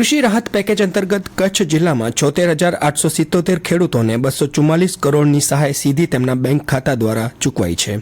કૃષિ રાહત પેકેજ અંતર્ગત કચ્છ જિલ્લામાં છોતેર હજાર આઠસો સિત્તોતેર ખેડૂતોને બસો ચુમ્માલીસ કરોડની સહાય સીધી તેમના બેંક ખાતા દ્વારા ચૂકવાઈ છે.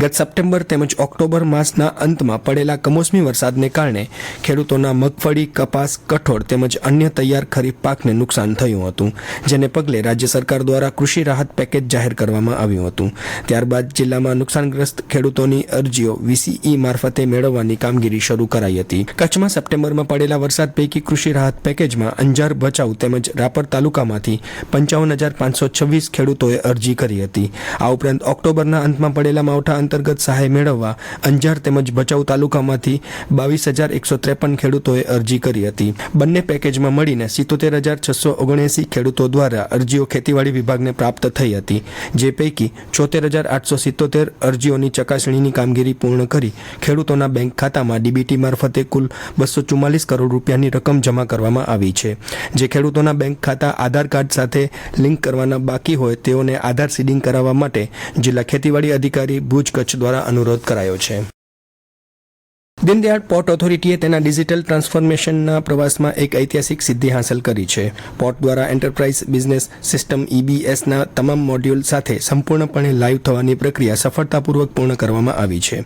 ગત સપ્ટેમ્બર તેમજ ઓક્ટોબર માસના અંતમાં પડેલા કમોસમી વરસાદને કારણે ખેડૂતોના મગફળી, કપાસ, કઠોળ તેમજ અન્ય તૈયાર ખરીફ પાકને નુકસાન થયું હતું, જેને પગલે રાજ્ય સરકાર દ્વારા કૃષિ રાહત પેકેજ જાહેર કરવામાં આવ્યું હતું. ત્યારબાદ જિલ્લામાં નુકસાનગ્રસ્ત ખેડૂતોની અરજીઓ વીસીઈ મારફતે મેળવવાની કામગીરી શરૂ કરાઈ હતી. કચ્છમાં સપ્ટેમ્બરમાં પડેલા વરસાદ પૈકી કૃષિ રાહત પેકેજમાં અંજાર ભચાઉ તેમજ રાપર તાલુકામાંથી પંચાવન હજાર પાંચસો છવ્વીસ ખેડૂતોએ અરજી કરી હતી. આ ઉપરાંત ઓક્ટોબરના અંતમાં પડેલા માવઠા અંતર્ગત સહાય મેળવવા અંજાર તેમજ ભચાઉ તાલુકામાંથી બાવીસ હજાર એકસો ત્રેપન ખેડૂતોએ અરજી કરી હતી. બંને પેકેજમાં મળીને સિત્તોતેર હજાર છસો ઓગણએંસી ખેડૂતો દ્વારા અરજીઓ ખેતીવાડી વિભાગને પ્રાપ્ત થઈ હતી. જે પૈકી છોતેર હજાર આઠસો સિત્તોતેર અરજીઓની ચકાસણીની કામગીરી પૂર્ણ કરી ખેડૂતોના બેંક ખાતામાં ડીબીટી મારફતે કુલ બસો ચુમ્માલીસ કરોડ રૂપિયાની રકમ જમા કરવામાં આવી છે. જે ખેડૂતોના બેંક ખાતા, આધાર કાર્ડ સાથે લિંક કરવાના બાકી હોય તેઓને આધાર સીડિંગ કરાવવા માટે જિલ્લા ખેતીવાડી અધિકારી ભુજ કચ્છ દ્વારા અનુરોધ કરાયો છે. દીનદયાળ પોર્ટ ઓથોરિટીએ તેના ડિજિટલ ટ્રાન્સફોર્મેશનના પ્રવાસમાં એક ઐતિહાસિક સિદ્ધિ હાંસલ કરી છે. પોર્ટ દ્વારા એન્ટરપ્રાઇઝ બિઝનેસ સિસ્ટમ ઈબીએસના તમામ મોડ્યુલ સાથે સંપૂર્ણપણે લાઈવ થવાની પ્રક્રિયા સફળતાપૂર્વક પૂર્ણ કરવામાં આવી છે.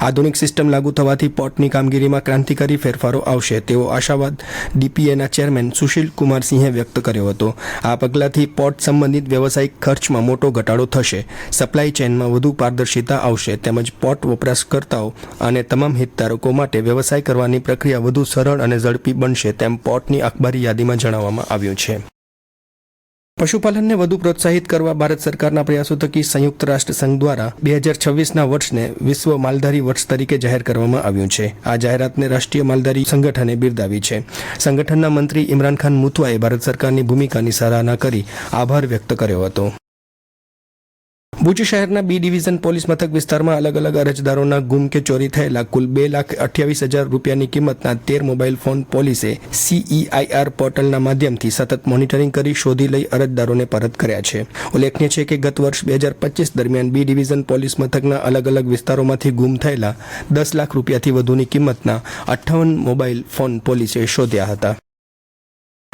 આધુનિક સિસ્ટમ લાગુ થવાથી પોર્ટની કામગીરીમાં ક્રાંતિકારી ફેરફારો આવશે તેવો આશાવાદ ડીપીએના ચેરમેન સુશીલ કુમાર સિંહે વ્યક્ત કર્યો હતો. આ પગલાંથી પોર્ટ સંબંધિત વ્યવસાયિક ખર્ચમાં મોટો ઘટાડો થશે. સપ્લાય ચેઇનમાં વધુ પારદર્શિતા આવશે તેમજ પોર્ટ વપરાશકર્તાઓ અને તમામ હિતધારકો માટે વ્યવસાય કરવાની પ્રક્રિયા વધુ સરળ અને ઝડપી બનશે તેમ પોર્ટની અખબારી યાદીમાં જણાવવામાં આવ્યું છે. પશુપાલનને વધુ પ્રોત્સાહિત કરવા ભારત સરકારના પ્રયાસો થકી સંયુક્ત રાષ્ટ્ર સંઘ દ્વારા બે હજાર છવ્વીસના વર્ષને વિશ્વ માલધારી વર્ષ તરીકે જાહેર કરવામાં આવ્યું છે. આ જાહેરાતને રાષ્ટ્રીય માલધારી સંગઠને બિરદાવી છે. સંગઠનના મંત્રી ઇમરાન ખાન મુથવાએ ભારત સરકારની ભૂમિકાની સરાહના કરી આભાર વ્યક્ત કર્યો હતો. ભુજ શહેરના બી ડિવિઝન પોલીસ મથક વિસ્તારમાં અલગ અલગ અરજદારોના ગુમ કે ચોરી થયેલા કુલ બે લાખ અઠ્યાવીસ હજાર રૂપિયાની કિંમતના તેર મોબાઈલ ફોન પોલીસે સીઈઆઈઆર પોર્ટલના માધ્યમથી સતત મોનિટરિંગ કરી શોધી લઈ અરજદારોને પરત કર્યા છે. ઉલ્લેખનીય છે કે ગત વર્ષ બે હજાર પચીસ દરમિયાન બી ડિવિઝન પોલીસ મથકના અલગ અલગ વિસ્તારોમાંથી ગુમ થયેલા દસ લાખ રૂપિયાથી વધુની કિંમતના અઠ્ઠાવન મોબાઈલ ફોન પોલીસે શોધ્યા હતા.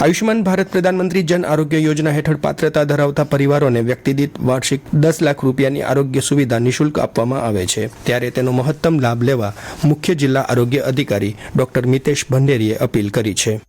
આયુષ્યમાન ભારત પ્રધાનમંત્રી જન આરોગ્ય યોજના હેઠળ પાત્રતા ધરાવતા પરિવારોને વ્યક્તિદીઠ વાર્ષિક દસ લાખ રૂપિયાની આરોગ્ય સુવિધા નિઃશુલ્ક આપવામાં આવે છે. ત્યારે તેનો મહત્તમ લાભ લેવા મુખ્ય જિલ્લા આરોગ્ય અધિકારી ડોક્ટર મિતેશ ભંડેરીએ અપીલ કરી છે.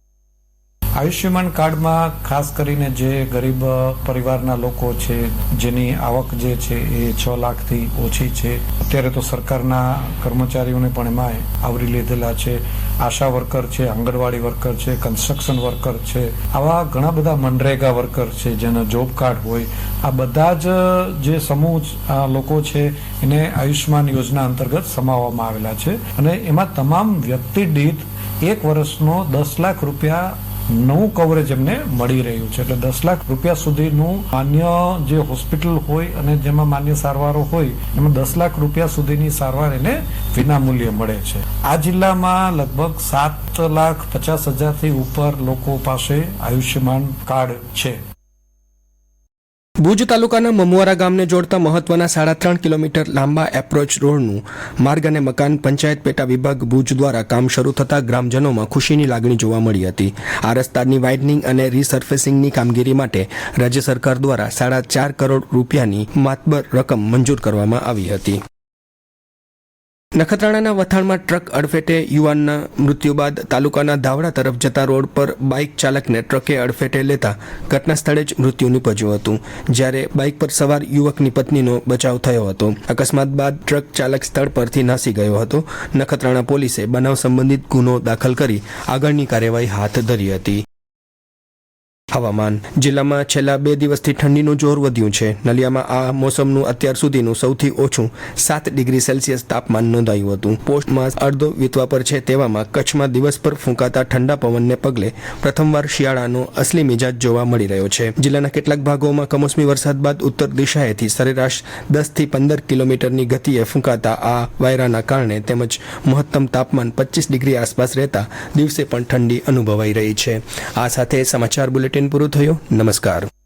આયુષ્યમાન કાર્ડમાં ખાસ કરીને જે ગરીબ પરિવારના લોકો છે, જેની આવક જે છે એ છ લાખથી ઓછી છે, અત્યારે તો સરકારના કર્મચારીઓને પણ એમાં આવરી લીધેલા છે. આશા વર્કર છે, આંગણવાડી વર્કર છે, કન્સ્ટ્રક્શન વર્કર છે, આવા ઘણા બધા મનરેગા વર્કર છે, જેના જોબ કાર્ડ હોય. આ બધા જ જે સમૂહ લોકો છે, એને આયુષ્યમાન યોજના અંતર્ગત સમાવવામાં આવેલા છે. અને એમાં તમામ વ્યક્તિ દીઠ એક વર્ષનો દસ લાખ રૂપિયા નવું કવરેજ એમને મળી રહ્યું છે. એટલે દસ લાખ રૂપિયા સુધીનું માન્ય જે હોસ્પિટલ હોય અને જેમાં માન્ય સારવારો હોય, એમાં દસ લાખ રૂપિયા સુધીની સારવાર એને વિનામૂલ્યે મળે છે. આ જિલ્લામાં લગભગ સાત લાખ પચાસ હજારથી ઉપર લોકો પાસે આયુષ્યમાન કાર્ડ છે. ભુજ તાલુકાના મમવારા ગામને જોડતા મહત્વના સાડા ત્રણ કિલોમીટર લાંબા એપ્રોચ રોડનું માર્ગ અને મકાન પંચાયત પેટા વિભાગ ભુજ દ્વારા કામ શરૂ થતાં ગ્રામજનોમાં ખુશીની લાગણી જોવા મળી હતી. આ રસ્તાની વાઇડનિંગ અને રીસર્ફેસિંગની કામગીરી માટે રાજ્ય સરકાર દ્વારા સાડા ચાર કરોડ રૂપિયાની માતબર રકમ મંજૂર કરવામાં આવી હતી. નખત્રાણાના વથાણમાં ટ્રક અડફેટે યુવાનના મૃત્યુ બાદ તાલુકાના ધાવડા તરફ જતા રોડ પર બાઇક ચાલકને ટ્રકે અડફેટે લેતા ઘટના સ્થળે જ મૃત્યુ નિપજ્યું હતું, જ્યારે બાઇક પર સવાર યુવકની પત્નીનો બચાવ થયો હતો. અકસ્માત બાદ ટ્રક ચાલક સ્થળ પરથી નાસી ગયો હતો. નખત્રાણા પોલીસે બનાવ સંબંધિત ગુનો દાખલ કરી આગળની કાર્યવાહી હાથ ધરી હતી. હવામાન. જિલ્લામાં છેલ્લા બે દિવસથી ઠંડીનું જોર વધ્યું છે. નલિયામાં આ મોસમનું અત્યાર સુધીનું સૌથી ઓછું સાત ડિગ્રી સેલ્સિયસ તાપમાન નોંધાયું હતું. પોસ્ટ માસ અડધો વીતવા પર છે તેવામાં કચ્છમાં દિવસ પર ફૂંકાતા ઠંડા પવનને પગલે પ્રથમવાર શિયાળાનો અસલી મિજાજ જોવા મળી રહ્યો છે. જિલ્લાના કેટલાક ભાગોમાં કમોસમી વરસાદ બાદ ઉત્તર દિશાએથી સરેરાશ દસથી પંદર કિલોમીટરની ગતિએ ફૂંકાતા આ વાયરાના કારણે તેમજ મહત્તમ તાપમાન પચીસ ડિગ્રી આસપાસ રહેતા દિવસે પણ ઠંડી અનુભવાઈ રહી છે. આ સાથે સમાચાર બુલેટિન પૂરું થયું. નમસ્કાર.